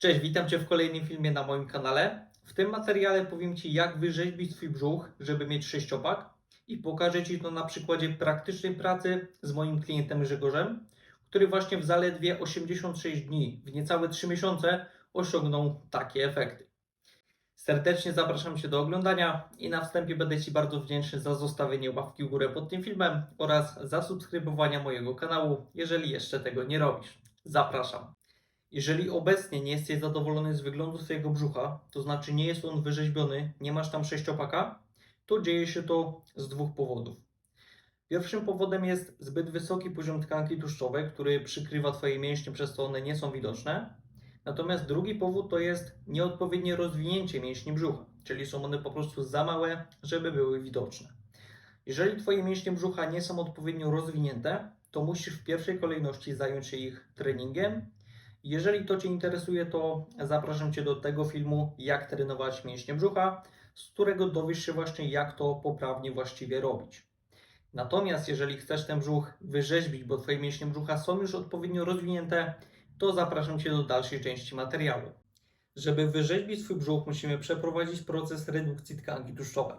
Cześć, witam Cię w kolejnym filmie na moim kanale. W tym materiale powiem Ci, jak wyrzeźbić swój brzuch, żeby mieć sześciopak i pokażę Ci to na przykładzie praktycznej pracy z moim klientem Grzegorzem, który właśnie w zaledwie 86 dni, w niecałe 3 miesiące osiągnął takie efekty. Serdecznie zapraszam Cię do oglądania i na wstępie będę Ci bardzo wdzięczny za zostawienie łapki w górę pod tym filmem oraz zasubskrybowania mojego kanału, jeżeli jeszcze tego nie robisz. Zapraszam. Jeżeli obecnie nie jesteś zadowolony z wyglądu swojego brzucha, to znaczy nie jest on wyrzeźbiony, nie masz tam sześciopaka, to dzieje się to z dwóch powodów. Pierwszym powodem jest zbyt wysoki poziom tkanki tłuszczowej, który przykrywa Twoje mięśnie, przez co one nie są widoczne. Natomiast drugi powód to jest nieodpowiednie rozwinięcie mięśni brzucha, czyli są one po prostu za małe, żeby były widoczne. Jeżeli Twoje mięśnie brzucha nie są odpowiednio rozwinięte, to musisz w pierwszej kolejności zająć się ich treningiem jeżeli to Cię interesuje, to zapraszam Cię do tego filmu, jak trenować mięśnie brzucha, z którego dowiesz się właśnie, jak to poprawnie właściwie robić. Natomiast jeżeli chcesz ten brzuch wyrzeźbić, bo Twoje mięśnie brzucha są już odpowiednio rozwinięte, to zapraszam Cię do dalszej części materiału. Żeby wyrzeźbić swój brzuch, musimy przeprowadzić proces redukcji tkanki tłuszczowej.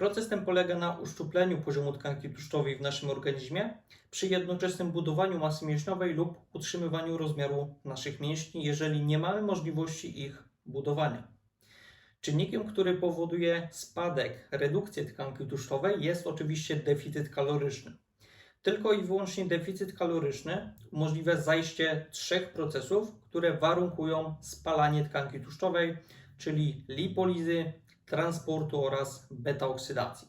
Proces ten polega na uszczupleniu poziomu tkanki tłuszczowej w naszym organizmie przy jednoczesnym budowaniu masy mięśniowej lub utrzymywaniu rozmiaru naszych mięśni, jeżeli nie mamy możliwości ich budowania. Czynnikiem, który powoduje spadek, redukcję tkanki tłuszczowej jest oczywiście deficyt kaloryczny. Tylko i wyłącznie deficyt kaloryczny umożliwia zajście trzech procesów, które warunkują spalanie tkanki tłuszczowej, czyli lipolizy, transportu oraz beta-oksydacji.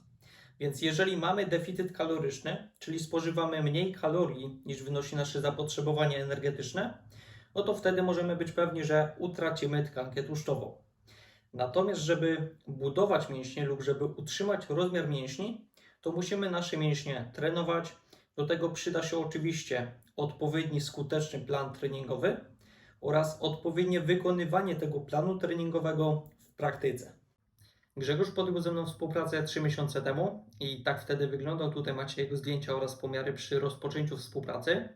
Więc jeżeli mamy deficyt kaloryczny, czyli spożywamy mniej kalorii niż wynosi nasze zapotrzebowanie energetyczne, no to wtedy możemy być pewni, że utracimy tkankę tłuszczową. Natomiast, żeby budować mięśnie lub żeby utrzymać rozmiar mięśni, to musimy nasze mięśnie trenować. Do tego przyda się oczywiście odpowiedni skuteczny plan treningowy oraz odpowiednie wykonywanie tego planu treningowego w praktyce. Grzegorz podjął ze mną współpracę 3 miesiące temu i tak wtedy wyglądał. Tutaj macie jego zdjęcia oraz pomiary przy rozpoczęciu współpracy.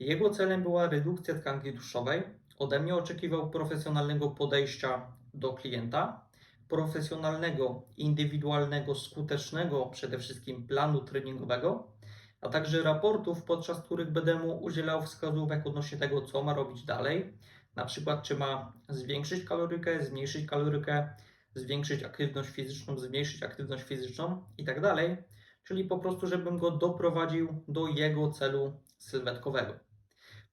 Jego celem była redukcja tkanki tłuszczowej. Ode mnie oczekiwał profesjonalnego podejścia do klienta, profesjonalnego, indywidualnego, skutecznego przede wszystkim planu treningowego, a także raportów, podczas których będę mu udzielał wskazówek odnośnie tego, co ma robić dalej. Na przykład, czy ma zwiększyć kalorykę, zmniejszyć kalorykę, zwiększyć aktywność fizyczną, zmniejszyć aktywność fizyczną i tak dalej, czyli po prostu, żebym go doprowadził do jego celu sylwetkowego.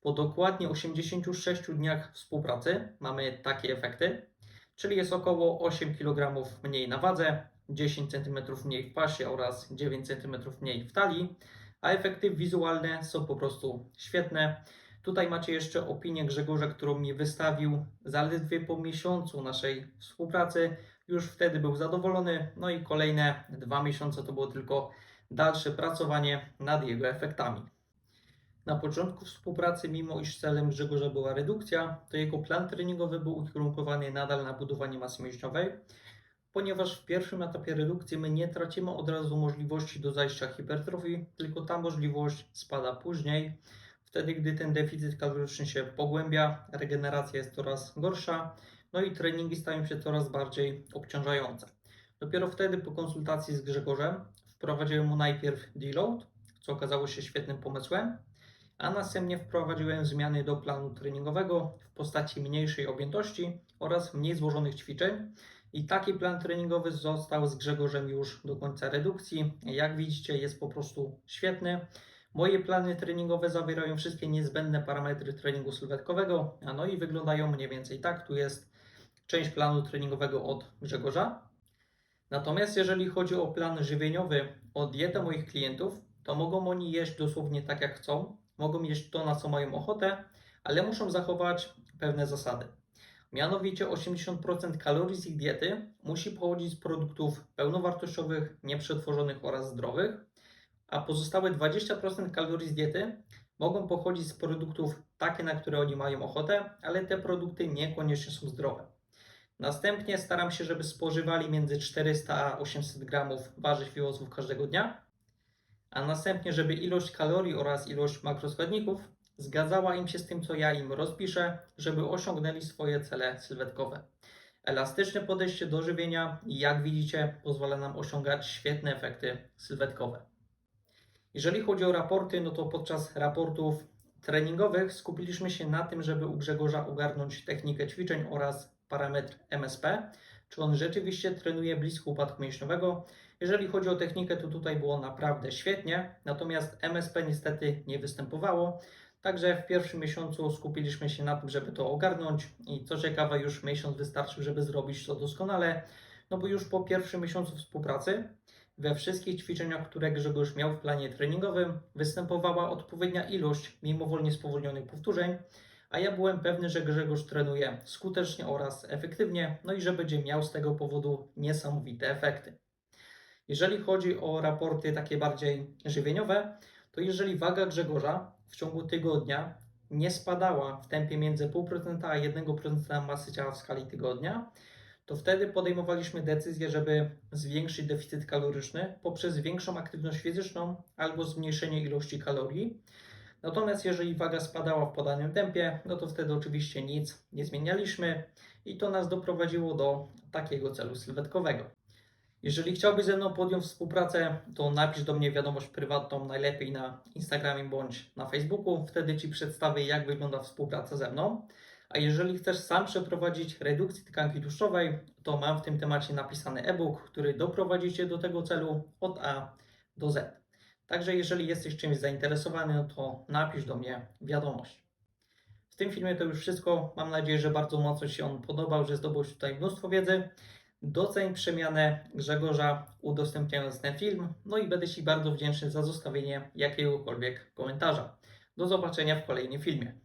Po dokładnie 86 dniach współpracy mamy takie efekty, czyli jest około 8 kg mniej na wadze, 10 cm mniej w pasie oraz 9 cm mniej w talii, a efekty wizualne są po prostu świetne. Tutaj macie jeszcze opinię Grzegorza, którą mi wystawił zaledwie po miesiącu naszej współpracy. Już wtedy był zadowolony. No i kolejne dwa miesiące to było tylko dalsze pracowanie nad jego efektami. Na początku współpracy, mimo iż celem Grzegorza była redukcja, to jego plan treningowy był ukierunkowany nadal na budowanie masy mięśniowej, ponieważ w pierwszym etapie redukcji my nie tracimy od razu możliwości do zajścia hipertrofii, tylko ta możliwość spada później. Wtedy, gdy ten deficyt kaloryczny się pogłębia, regeneracja jest coraz gorsza, no i treningi stają się coraz bardziej obciążające. Dopiero wtedy, po konsultacji z Grzegorzem, wprowadziłem mu najpierw deload, co okazało się świetnym pomysłem, a następnie wprowadziłem zmiany do planu treningowego w postaci mniejszej objętości oraz mniej złożonych ćwiczeń. I taki plan treningowy został z Grzegorzem już do końca redukcji. Jak widzicie, jest po prostu świetny. Moje plany treningowe zawierają wszystkie niezbędne parametry treningu sylwetkowego, a no i wyglądają mniej więcej tak. Tu jest część planu treningowego od Grzegorza. Natomiast jeżeli chodzi o plan żywieniowy, o dietę moich klientów, to mogą oni jeść dosłownie tak jak chcą, mogą jeść to, na co mają ochotę, ale muszą zachować pewne zasady. Mianowicie 80% kalorii z ich diety musi pochodzić z produktów pełnowartościowych, nieprzetworzonych oraz zdrowych, a pozostałe 20% kalorii z diety mogą pochodzić z produktów takie, na które oni mają ochotę, ale te produkty niekoniecznie są zdrowe. Następnie staram się, żeby spożywali między 400 a 800 gramów warzyw i owoców każdego dnia, a następnie, żeby ilość kalorii oraz ilość makroskładników zgadzała im się z tym, co ja im rozpiszę, żeby osiągnęli swoje cele sylwetkowe. Elastyczne podejście do żywienia, jak widzicie, pozwala nam osiągać świetne efekty sylwetkowe. Jeżeli chodzi o raporty, no to podczas raportów treningowych skupiliśmy się na tym, żeby u Grzegorza ogarnąć technikę ćwiczeń oraz parametr MSP, czy on rzeczywiście trenuje blisko upadku mięśniowego. Jeżeli chodzi o technikę, to tutaj było naprawdę świetnie, natomiast MSP niestety nie występowało. Także w pierwszym miesiącu skupiliśmy się na tym, żeby to ogarnąć i co ciekawe, już miesiąc wystarczył, żeby zrobić to doskonale, no bo już po pierwszym miesiącu współpracy we wszystkich ćwiczeniach, które Grzegorz miał w planie treningowym, występowała odpowiednia ilość mimowolnie spowolnionych powtórzeń, a ja byłem pewny, że Grzegorz trenuje skutecznie oraz efektywnie, no i że będzie miał z tego powodu niesamowite efekty. Jeżeli chodzi o raporty takie bardziej żywieniowe, to jeżeli waga Grzegorza w ciągu tygodnia nie spadała w tempie między 0,5% a 1% masy ciała w skali tygodnia, to wtedy podejmowaliśmy decyzję, żeby zwiększyć deficyt kaloryczny poprzez większą aktywność fizyczną albo zmniejszenie ilości kalorii. Natomiast jeżeli waga spadała w podanym tempie, no to wtedy oczywiście nic nie zmienialiśmy i to nas doprowadziło do takiego celu sylwetkowego. Jeżeli chciałbyś ze mną podjąć współpracę, to napisz do mnie wiadomość prywatną, najlepiej na Instagramie bądź na Facebooku. Wtedy Ci przedstawię, jak wygląda współpraca ze mną. A jeżeli chcesz sam przeprowadzić redukcję tkanki tłuszczowej, to mam w tym temacie napisany e-book, który doprowadzi Cię do tego celu od A do Z. Także jeżeli jesteś czymś zainteresowany, to napisz do mnie wiadomość. W tym filmie to już wszystko. Mam nadzieję, że bardzo mocno się on podobał, że zdobyłeś tutaj mnóstwo wiedzy. Doceń przemianę Grzegorza udostępniając ten film, no i będę Ci bardzo wdzięczny za zostawienie jakiegokolwiek komentarza. Do zobaczenia w kolejnym filmie.